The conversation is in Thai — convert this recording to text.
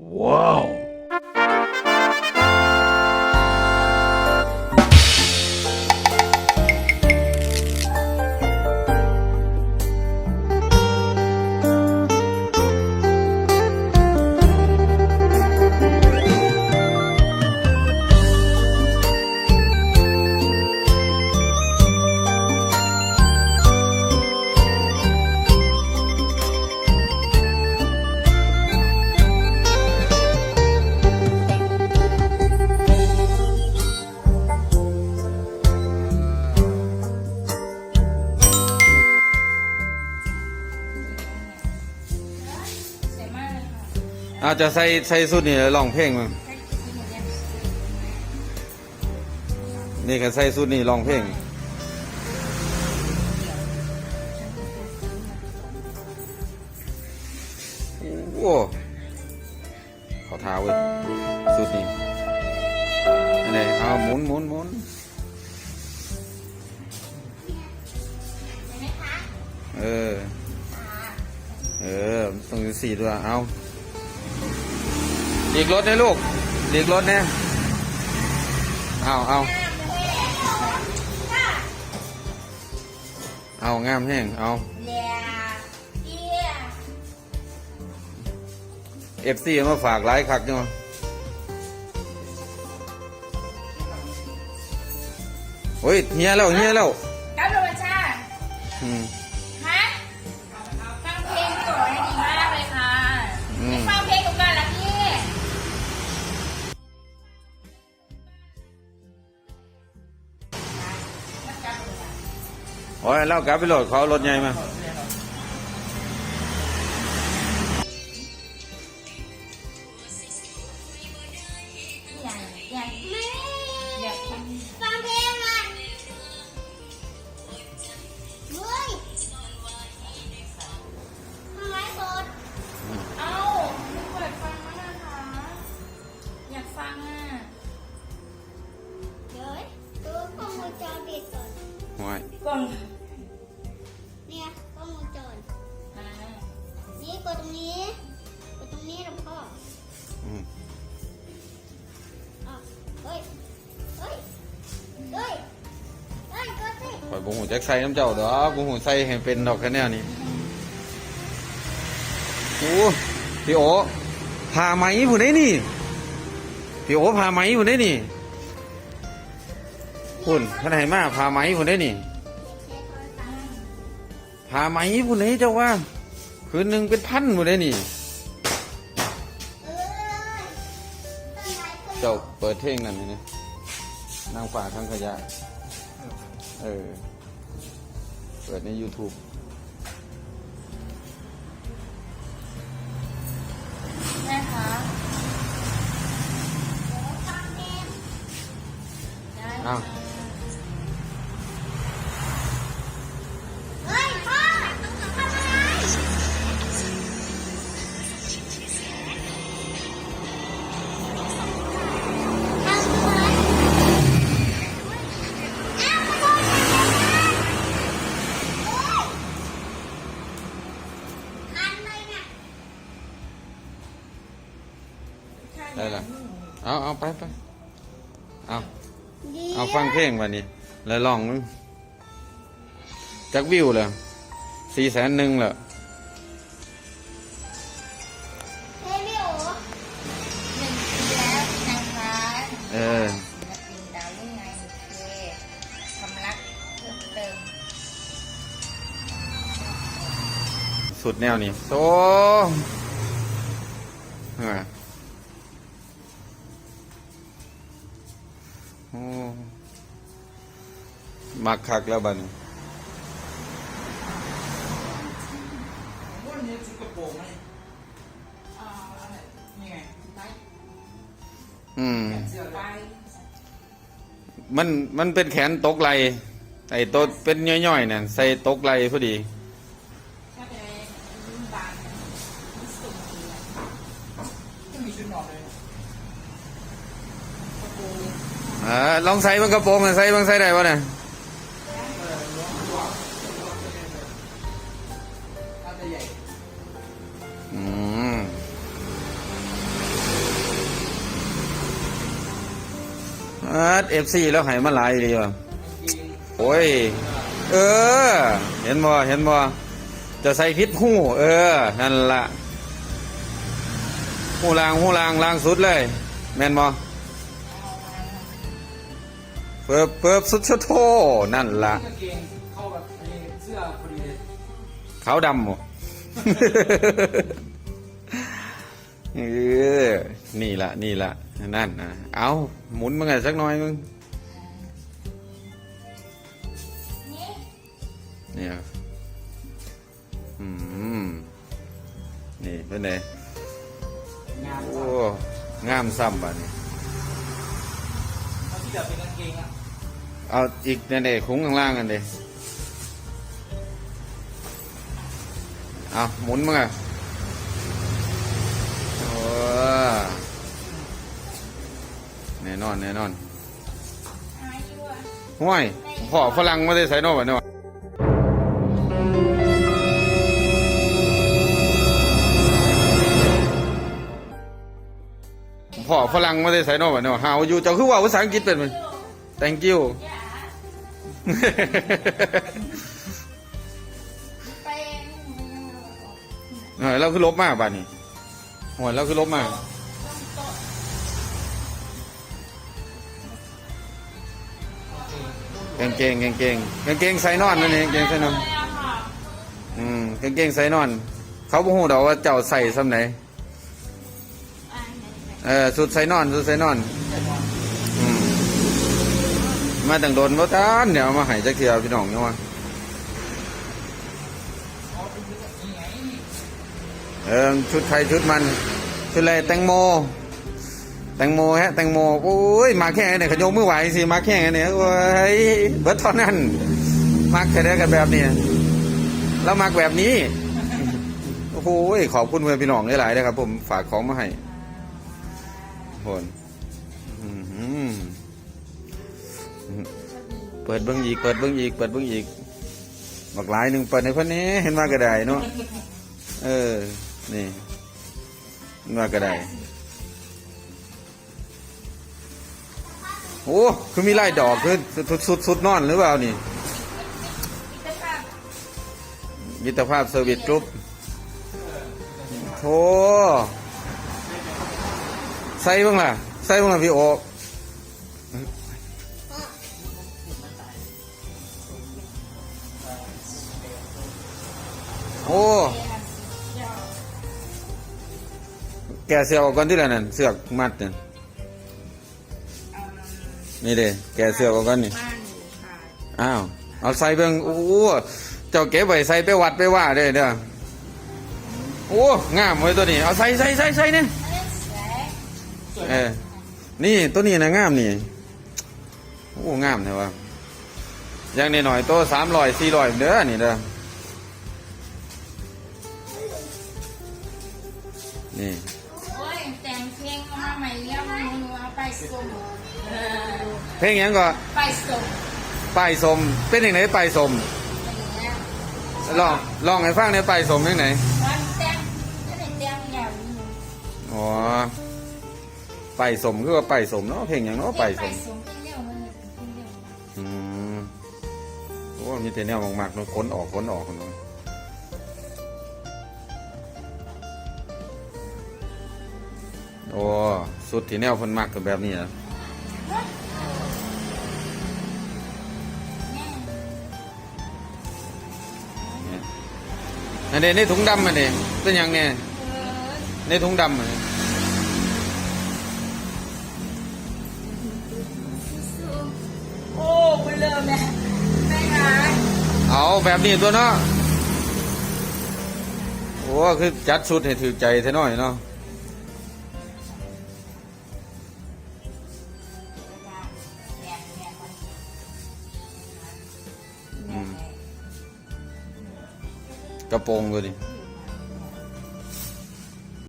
ส อาจจะใส่ใส่สุดนี่ลองเพลงมั้งนี่ก็ใส่สุดนี่ร้องเพลงโอ้โหเขาท้าเว้ยสุดนี่นไหนเอาหมุนหมุนหมุนเออ เออต้องอยู่สี่ตัวเอา หลีกรถนะลูก หลีกรถนะเอาเอาเอางามแห้งเอาเลียเอียเอฟซีมาฝากหลายคักเนาะโอ้ยเฮียแล้วเฮียแล้วกับธรชาอืม โอ้ยเล่ากลับไปโหลดเขารถใหญ่มา นี่กดตรงนี้กดตรงนี้แล้วก็อืมอะเฮ้ย เฮ้ย เฮ้ย เฮ้ยกดสิปล่อยบุหูแจ็คใส่น้ำเจ้าดอกบุหูใส่ให้เป็นดอกแค่เนี้ยนี่โอ้พี่โอพาไหมผู้ใดนี่พี่โอพาไหมผู้ใดนี่คุณท่านไหนมาพาไหมผู้ใดนี่พาไหมผู้ใดเจ้าว่า คืนหนึ่งเป็นพันผู้ใดนี่เอ้ยต้นไม้ขึ้นเจ้าเปิดเพลงนั่นนี่นางฝ่าทางขยะ เออ เปิดใน YouTube แม่คะฟังเพลงได้อ้าว ฟังเพลงวันนี้ แล้วลองมึงจักวิวเลยสี่แสนหนึ่งเหรอเฮ้ยพี่โอหนึ่งปีแล้วนะคะเออศิลปินดาวรุ่งไงโอเคความรักเพิ่มเติมสุดแนวนี้โซ มักคักแล้วบัดนี้ว่านี้ชุดกระโปรงไหมอ่านี่ไงไลท์อืม เสื้อไป มันมันเป็นแขนตกไหลไอ้ตัวเป็นย่อยๆเนี่ยใส่ตกไหลพอดี ถ้าเป็นรุ่นบางเนี่ยมันสูงดีอะไม่มีชุดนอนเลยกระโปรงอ่าลองใส่บางกระโปรงอะใส่บางใส่ได้ปะเนี่ย เอฟซีแล้วให้มาหลายดีว่ะโอ้ย เออ เห็นบ่เห็นบ่จะใส่พิษหู้ เออ นั่นละหูลางหูลางลางสุดเลย แม่นบ่เปิบเปิบสุดชะโทนั่นละเขากับไอ้เออดีเลยขาวดำบ่เออ นี่ละนี่ละ นั่นนะเอาหมุนมึงไงสักหน่อยมึงเนี่ยอืมนี่เป็นไงงานโอ้งามซ้ำบ่ะนี่เขาที่แบบเป็นกางเกงอะเอาอีกนั่นเองคุ้งข้างล่างกันเดยเอาหมุนมึงอะโอ้แน่นอนแน่นอนอายุอะห้วยพ่อฝรั่งไม่ได้ใส่นอกแบบนี้วะพ่อฝรั่งไม่ได้ใส่นอกแบบนี้วะหาว่าอยู่เจ้าคือว่าภาษาอังกฤษเป็นมั้ย thank you อย่าไปเออเราคือลบมากบ้านนี้โอ้ยเราคือลบมาก กางเกงกางเกงกางเกงใส่นอนนั่นเองกางเกงใส่นอนอืมกางเกงใส่นอน เขาบ่ฮู้ดอกว่าเจ้าใส่ซ้ำไหนเออสุดใส่นอนสุดใส่นอนอืมมาตั้งโดนบ่ทานเดี๋ยวเอามาให้จักเทียวพี่น้องเนาะว่าเออชุดไทยชุดมันชุดอะไรแตงโม แตงโมฮะแตงโมโอ้ยมาแค่เนี่ยขยกมือไหวสิมาแค่เนี่ยโอ้ยเบิดเท่านั้นมักแค่ได้กันแบบนี้แล้วมักแบบนี้โอ้โหขอบคุณเพื่อนพี่น้องหลายๆนะครับ ผมฝากของมาให้โหนเปิดเบิ้งอีก เปิดเบิ้งอีก เปิดเบิ้งอีกบักหลายหนึ่งเปิดในเพิ่นนี้เห็นมากระไดเนาะเออนี่มากระได โอ้ คือมีไล่ดอกคือสุดสุดสุดนอนหรือเปล่านี่มิตรภาพเซอร์วิสกรุ๊ปโธ่ใส่บ้างล่ะ ใส่บ้างล่ะพี่โอโอ้ แกเสือกออกก่อนที่ละนั่นเสือกมัดเนี่ย นี่เด้แกเสือกออกก่อนนี่ บ้านหนูค่ะอ้าว เอาใส่เบิ่งโอ้โหเจ้าเก็บไว้ใส่ไปวัดไปว่าเด้อเด้อโอ้งามเว้ยตัวนี้ เอาใส่ใส่ใส่ใส่เนี่ยเออนี่ตัวนี้นะงามนี่ โอ้งามแท้ว่าอย่างนหน่อยๆตัวสามร้อยสี่ร้อยเด้อนี่เด้อ นี่ ไปส่งเออเพลงหยังก็ไปส่งป้ายสมเป็นอย่างไหนป้ายสมอย่างเงี้ยลองลองให้ฟังในอยป้ายสมยังไหนวันแต่งถ้าได้แต่งอย่างนี้อ๋อป้ายสมคือว่าป้ายสมเนาะเพลงอย่างเนาะป้ายสไปมส่งเป็นเร็วมันเป็นเร็วอืมโอ้มีแต่แนวมากๆเนาะค้นออกค้นออกคนเนาะ โอ้สุดที่แนวคนมักกับแบบนี้นะเนี่ยอันนี้ในถุงดำอันนี้เป็นหยังเนี่ยเออในถุงดำอันนี้โอ้ไปเลยแม่แม่คะเอาแบบนี้ตัวเนาะโอ้คือจัดสุดให้ถือใจเท่น้อยเนาะ Capó, Ungari.